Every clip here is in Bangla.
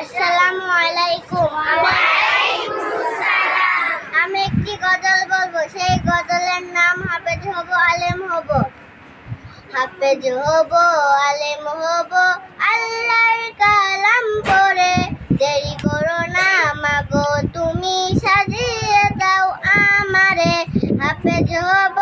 আসসালামু আলাইকুম। আমি একটি গজল বলব, সেই গজলের নাম হাফেজ হব, আলেম হব। হাফেজ হব, আলেম হব, আল্লাহর কালাম পড়ে দেরি করো না মাগো, তুমি সাজিয়ে দাও আমারে। হাফেজ হব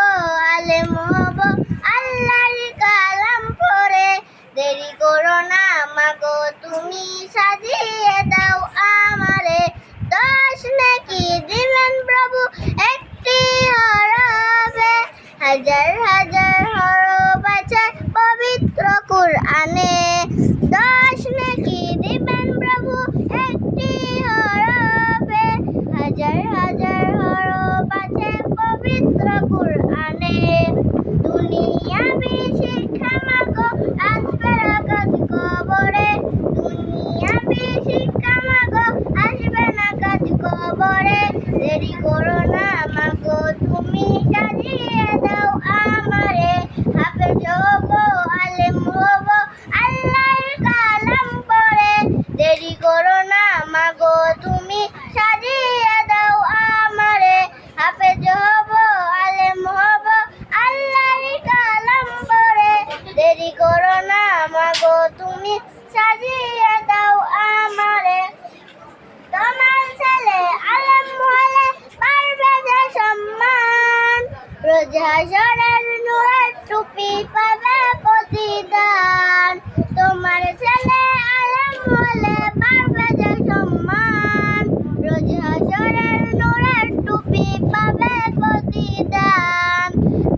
রোজ হাসরের নূরের টুপি পাবে প্রতিদান। তোমার ছেলে আলেম হলে পারবে যে সম্মান। রোজ হাসরের নূরের টুপি পাবে প্রতিদান।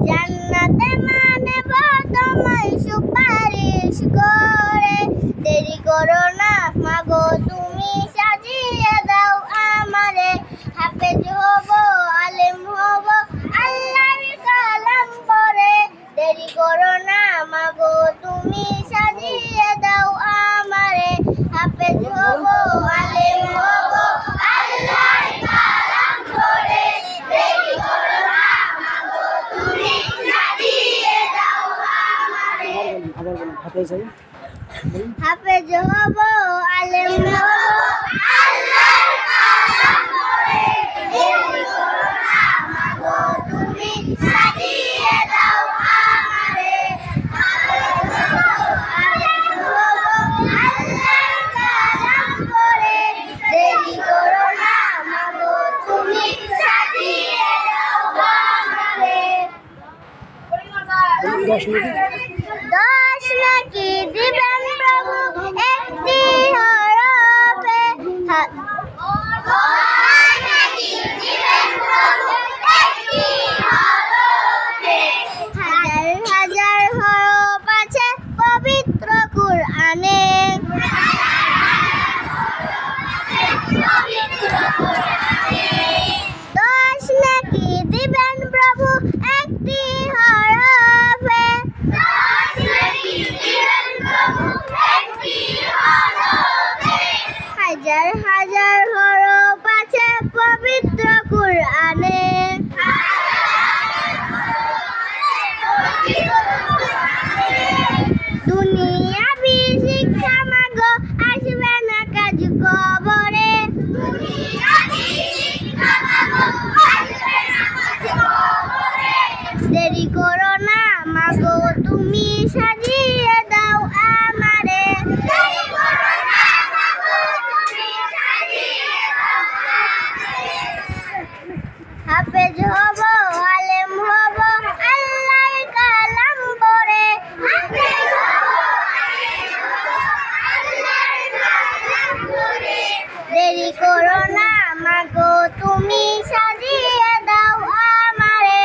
জান্নাতে মানে তোমায় সুপারিশ করে। দেরি করো না, মাগো হাফেজ হবে হাফেজ হব আলেম হব। আল্লাহর কালাম পড়ে দেরি করো মাগো তুমি সাজিয়ে দাও আমারে হাফেজ হব আলেম হব আল্লাহর কালাম পড়ে দেরি করো মাগো তুমি সাজিয়ে দাও আমারে দশ মিনিট। দশ নাকি দিবেন হাজার হাজার হরফ আছে পবিত্র নাকি দিবেন প্রভু একটি হরফে হাজার হাজার হরফ আছে পবিত্র কুরআনে দুনিয়া শিক্ষা মাগো আসবে না কাজ কবরে দেরি করো না মাগো তুমি সাজিয়ে দাও আমারে হাফেজ হব আলেম হব আল্লাহর কালাম পড়ে দেরি করো না মাগো তুমি সাজিয়ে দাও আমারে।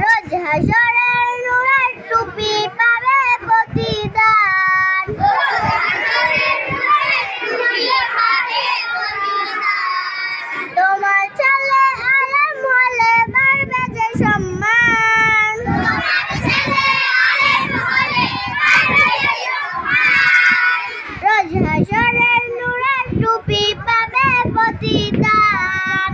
রোজ হাসরের হাসরের নূরের টুপি পাবে প্রতিদান।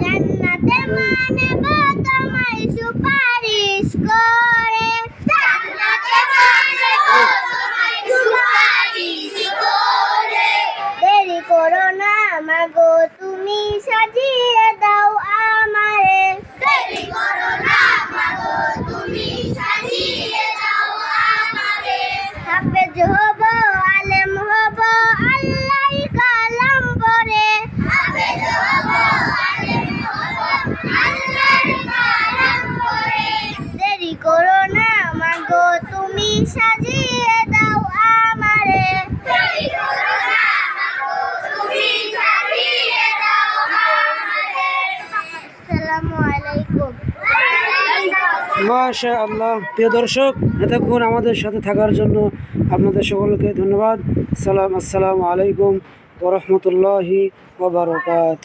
জান্নাতে মানে তোমায় সুপারিশ করে না মাগো তুমি সাজিয়ে সাজিয়ে দাও আমারে। মাশা আল্লাহ প্রিয় দর্শক এতক্ষণ আমাদের সাথে থাকার জন্য আপনাদের সকলকে ধন্যবাদ। সালাম আসসালামু আলাইকুম ওরহমতুল্লাহি ওবরকাত